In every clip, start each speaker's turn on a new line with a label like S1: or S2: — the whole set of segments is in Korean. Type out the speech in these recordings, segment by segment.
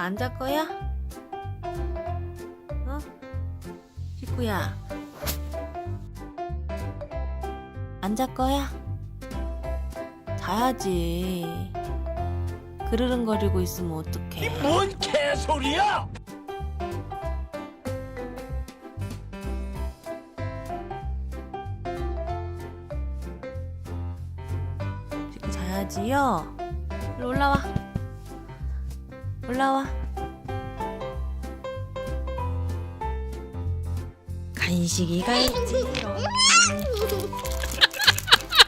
S1: 안 잘 거야? 어? 식구야. 안 잘 거야? 자야지. 그르릉거리고 있으면 어떡해.
S2: 뭔 개소리야!
S1: 자야지요. 일로 올라와. 올라와. 간식이가 있지롱.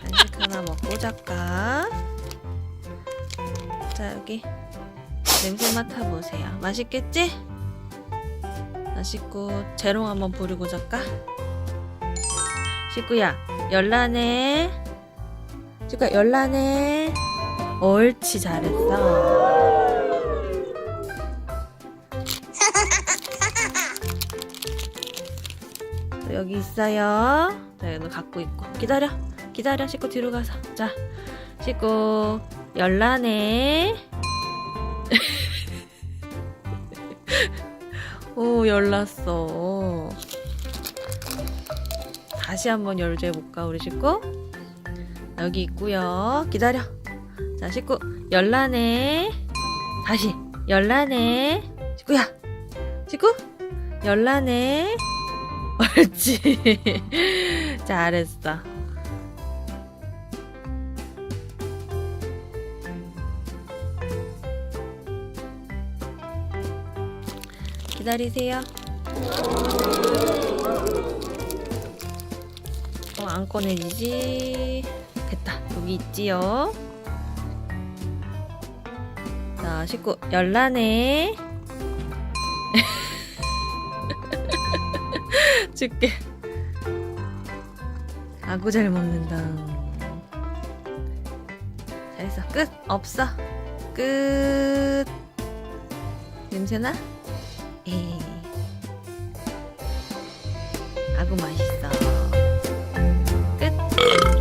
S1: 간식 하나 먹고 잘까? 자 여기 냄새 맡아보세요. 맛있겠지? 자 식구 재롱 한번 부리고 잘까? 식구야 열나네. 식구야 열나네. 옳지 잘했어. 여기 있어요. 자, 이거 갖고 있고 기다려, 기다려. 식구 뒤로 가서 자, 식구 열나네. 오 열났어. 다시 한번 열쇠 해볼까 우리 식구? 여기 있고요. 기다려. 자 식구 열나네. 다시 열나네. 식구야, 식구 열나네. 옳지. 잘했어. 기다리세요. 어, 안 꺼내지지. 됐다. 여기 있지요. 자, 식구 열라네. 줄게. 아구 잘 먹는다. 잘했어. 끝. 없어. 끝. 냄새나? 에이. 아구 맛있어. 끝.